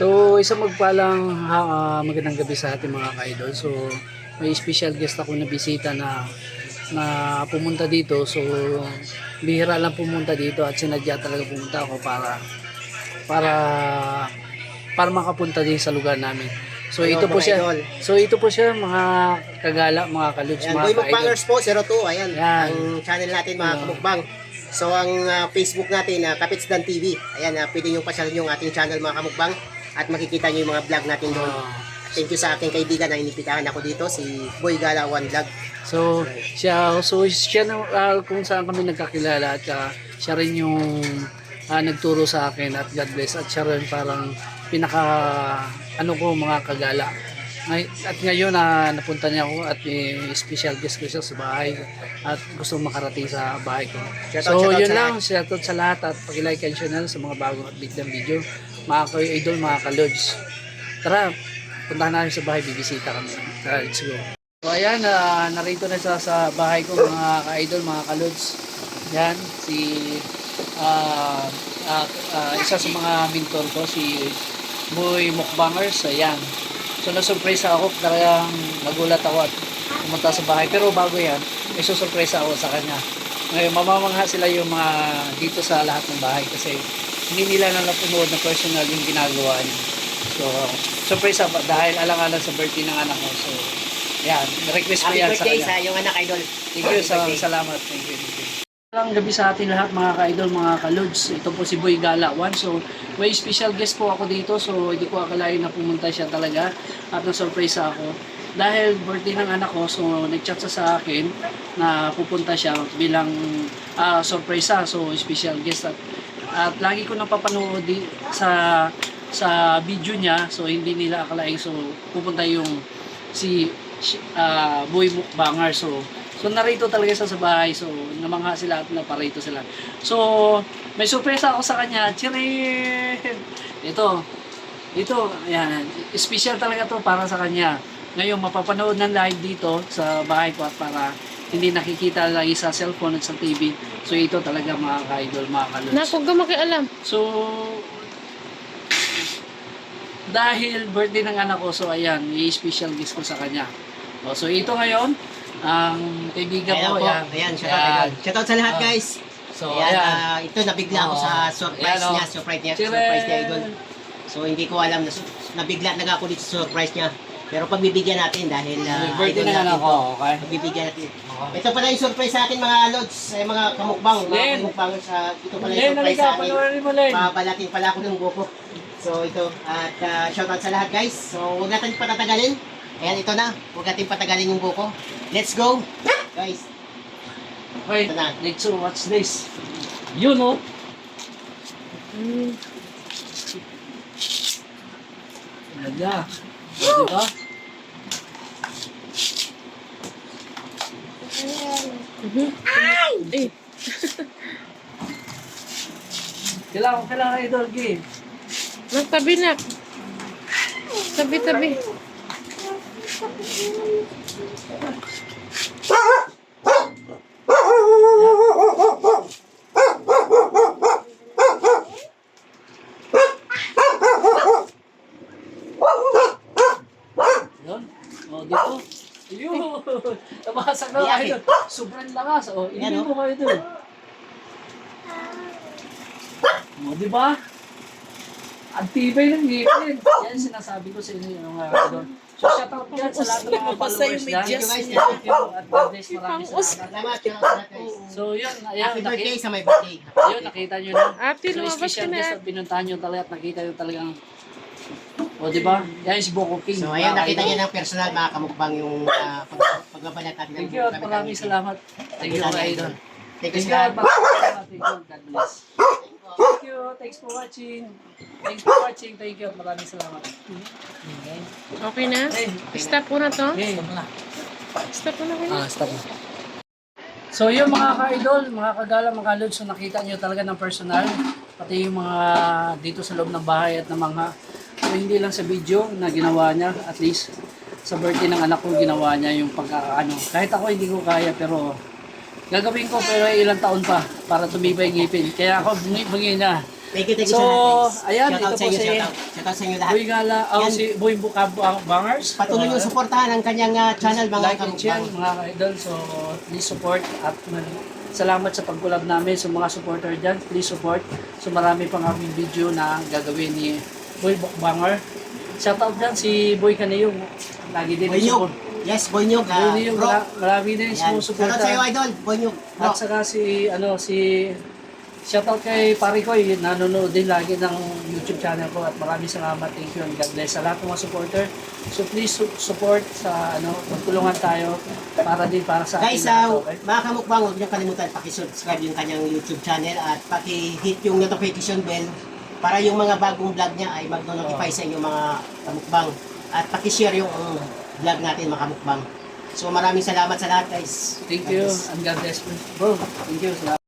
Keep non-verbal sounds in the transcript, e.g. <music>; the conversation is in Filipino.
So, isang magpalang ah, magandang gabi sa ating mga ka-idol. So, may special guest ako na bisita na na pumunta dito. So, bihira lang pumunta dito at sinadya talaga pumunta ako para para para makapunta din sa lugar namin. So, Ayun, ito po siya. idol. So, ito po siya mga kagala, mga kaluts, Ayan, mga Boy. Mukbangers po, 02. Ayan, Yan. ang channel natin mga Yan. kamukbang. So, ang ah, Facebook natin, uh, Kapitsdan TV. Ayan, uh, pwede nyo pasyalan yung ating channel mga kamukbang at makikita nyo yung mga vlog natin doon. Ah. Thank you sa aking kaibigan na inipitahan ako dito, si Boy Gala One Vlog. So, siya, so siya na, ah, kung saan kami nagkakilala at ah, siya rin yung ah, nagturo sa akin at God bless at siya rin parang pinaka ano ko mga kagala. Ngay- At ngayon na napunta niya ako at eh, special guest ko siya sa bahay at gusto makarating sa bahay ko. Shout out, so, shout out yun lang. Shout out sa lahat at pag-like and channel sa mga bagong update ng video. Mga ka-idol, mga ka-lods. Tara, puntahan natin sa bahay, bibisita kami. Tara, let's go. So ayan, ah, narito na sa, sa bahay ko mga ka-idol, mga ka-lods. Yan, si ah, ah, ah, isa sa mga mentor ko, si Boy Mukbangers. Ayan. So na-surprise ako, talagang nagulat ako at pumunta sa bahay. Pero bago yan, may susurprise ako sa kanya. Ngayon, mamamangha sila yung mga dito sa lahat ng bahay kasi hindi nila na napunood na personal yung ginagawa niya. So, surprise ako dahil alang-alang sa birthday ng anak ko. So, yan, request ko Happy yan sa birthday kanya. sa iyong anak, idol. Thank you, Happy sa, birthday. salamat. Thank you, thank you. Magandang gabi sa atin lahat mga ka-idol, mga ka-lods. Ito po si Boy Gala 1. So, may special guest po ako dito. So, hindi ko akalain na pumunta siya talaga. At na-surprise ako. Dahil birthday ng anak ko, so nag-chat siya sa akin na pupunta siya bilang ah, surprise sa So, special guest. At, at lagi ko napapanood di, sa sa video niya. So, hindi nila akalain. So, pupunta yung si ah, Boy Mukbanger. So, so narito talaga siya sa bahay. So, namangha sila at naparito sila. So, may sorpresa ako sa kanya. Chirin! Ito. Ito, ayan. Special talaga to para sa kanya. Ngayon, mapapanood ng live dito sa bahay ko at para hindi nakikita lagi sa cellphone at sa TV. So, ito talaga mga ka-idol, mga kaluts. Na, kung ka makialam. So, dahil birthday ng anak ko, so ayan, may special gift ko sa kanya. O, so ito ngayon, ang kaibigan Ayan ko, po. ayan. Ayan, shout out, idol. Shout out sa lahat, Ah. guys. So, ayan, ayan. ah, ito nabigla ako Oh. sa surprise Ayan, oh. niya, surprise niya, Chiren! surprise niya, idol. So, hindi ko alam na nabigla na ako dito sa surprise niya. Pero pagbibigyan natin dahil uh, birthday ng anak ko, okay? Pagbibigyan natin. Ito pala yung surprise sa akin mga lods, ay mga kamukbang, mga Len! kamukbang sa ito pala yung Len, surprise halika, sa akin. panoorin mo, Len. Babalatin pala ako ng buko. So ito, at uh, shoutout sa lahat guys. So huwag natin patatagalin. Ayan, ito na. Huwag natin patagalin yung buko. Let's go! Guys, Wait, Ito na. let's so what's this? Yun, oh. Mm. Talaga. Mhm. Eh, Kailangan, kailangan idol, game. magtabi na. Tabi-tabi. Yun. O, dito. Ayun. <laughs> Nabasag na kayo doon. Sobrang lakas. O, oh. mo kayo doon. O, di ba? Ang tibay ng ngipin. Yan sinasabi ko sa inyo yung mga doon. So, shout out yan sa lahat ng mga followers dyan. medyas Thank you, niya. thank you. At God bless. Maraming salamat. guys. So, yun. Ayan, Happy birthday sa my birthday. ayun, nakita nyo na. So, lumabas special ka na. guest at pinuntahan nyo talaga at nakita nyo talagang o, di ba? Yan si Boko King. So ayan, Mga nakita niyo ng personal mga kamukbang yung uh, pag pagbabalat natin. ng Thank you at maraming salamat. Thank you, mga idol. Thank you salamat. Thank you. God bless. Thank you. Thanks for watching. Thanks for watching. Thank you maraming salamat. Okay. Okay na? Okay. Stop ko na to? Okay. Stop na ko na. Ah, stop na. So yun mga ka-idol, mga kagala, mga lods, so nakita nyo talaga ng personal, pati yung mga dito sa loob ng bahay at ng mga, so hindi lang sa video na ginawa niya, at least sa birthday ng anak ko ginawa niya yung pagkakaano. Kahit ako hindi ko kaya pero gagawin ko pero ilang taon pa para tumibay ngipin. Kaya ako bungi-bungi na. Thank you, thank you So, guys. ayan, Shoutout ito sa inyo, si- shoutout. Shoutout sa inyo lahat. Boy Gala, Yan. si Boy Bukab Bangers. Patuloy yung suportahan ang kanyang ah, channel, mga like and share mga ka-idol. So, please support at man- salamat sa pag-collab namin sa mga supporter dyan. Please support. So, marami pang aming video na gagawin ni Boy Bukbanger. Shoutout dyan si Boy Kanayong. Lagi din Boy Nyug. Yes, Boy Nyug. Boy ah, bro. mara- marami din sumusuporta. Shoutout sa iyo, idol. Boy Nyug. At saka si, ano, si, shoutout kay Pare ko, nanonood din lagi ng YouTube channel ko at maraming salamat, thank you and God bless sa lahat ng mga supporter. So please su- support sa, ano, magtulungan tayo para din para sa Guys, lahat, uh, okay? mga kamukbang, huwag niyo kalimutan paki-subscribe yung kanyang YouTube channel at paki-hit yung notification bell para yung mga bagong vlog niya ay magno-notify sa inyo mga kamukbang at paki-share yung um, vlog natin mga kamukbang. So maraming salamat sa lahat guys. Thank you and God bless. Bro, thank you. Salamat.